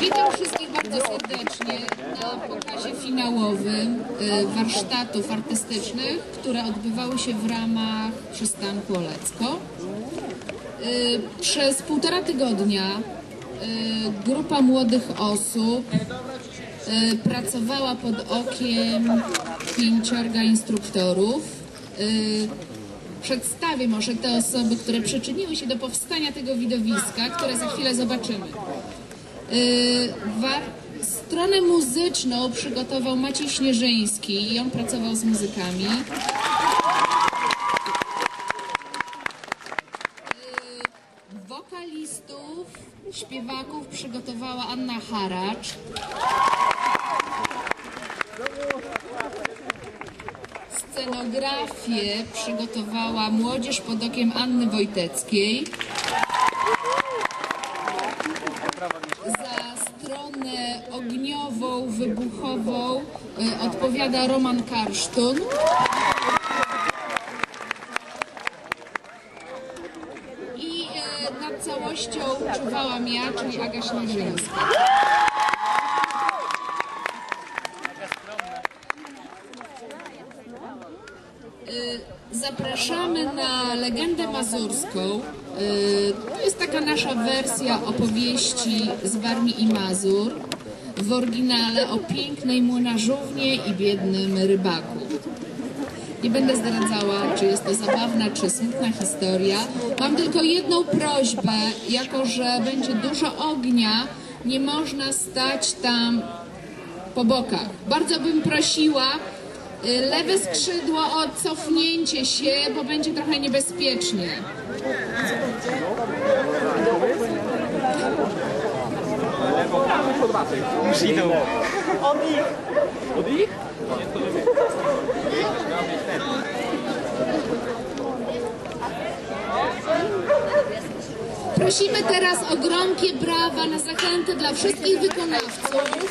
Witam wszystkich bardzo serdecznie na pokazie finałowym e, warsztatów artystycznych, które odbywały się w ramach przystanku Olecko. E, Przez półtora tygodnia e, grupa młodych osób pracowała pod okiem pięciorga instruktorów. Przedstawię może te osoby, które przyczyniły się do powstania tego widowiska, które za chwilę zobaczymy. War- stronę muzyczną przygotował Maciej Śnieżyński i on pracował z muzykami. Yy, Wokalistów, śpiewaków przygotowała Anna Haracz. Scenografię przygotowała młodzież pod okiem Anny Wojteckiej. Za stronę ogniową, wybuchową y, odpowiada Roman Karsztun. I y, nad całością czuwałam ja, czyli Aga Śnieżyńska. Y, Zapraszamy na legendę mazurską. Y, To jest taka nasza wersja opowieści z Warmii i Mazur. W oryginale o pięknej młynarzównie i biednym rybaku. Nie będę zdradzała, czy jest to zabawna, czy smutna historia. Mam tylko jedną prośbę, jako że będzie dużo ognia, nie można stać tam po bokach. Bardzo bym prosiła y, lewe skrzydło o cofnięcie się, bo będzie trochę niebezpiecznie. Już idą. Prosimy teraz o gromkie brawa na zachętę dla wszystkich wykonawców, szczególnie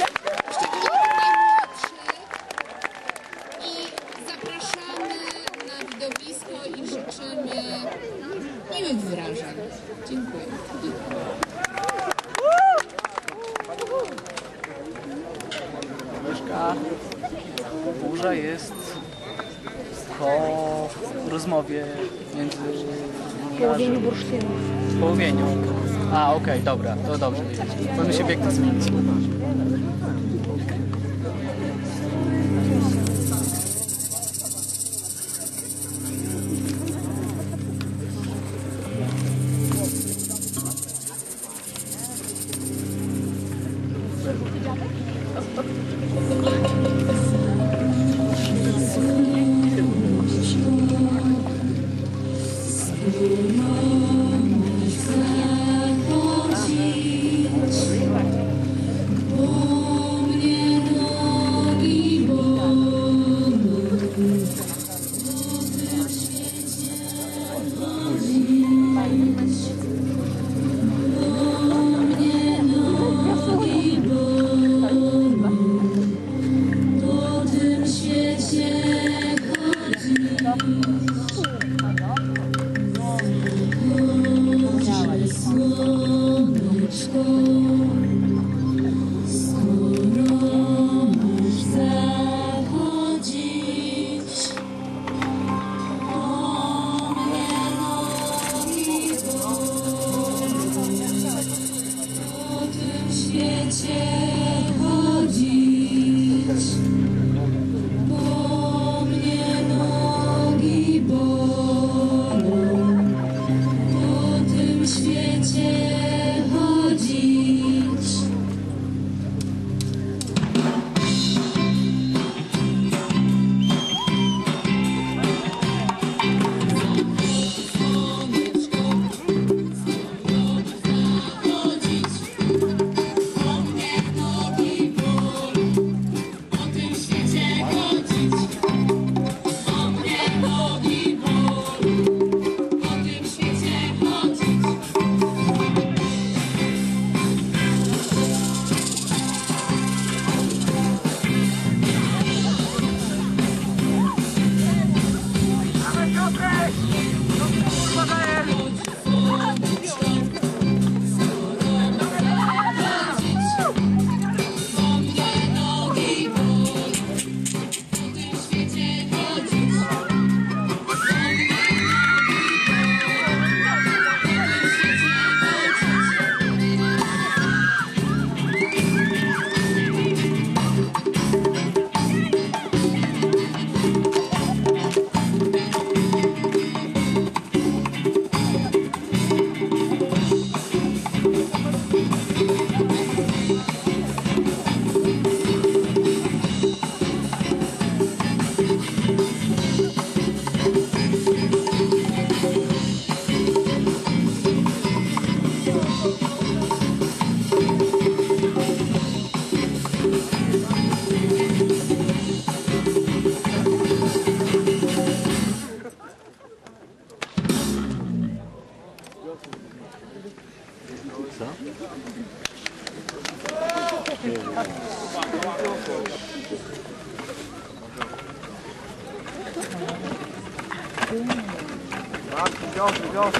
najmłodszych. I zapraszamy na widowisko i życzymy miłych wrażeń. Dziękuję. Myszka. Burza jest po rozmowie między... W połowieniu bursztynu. W połowieniu. A, okej, dobra, to dobrze wiedzieć. Powinno się bieg zmienić. 아, 귀여워, 귀여워.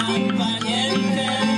acompañante.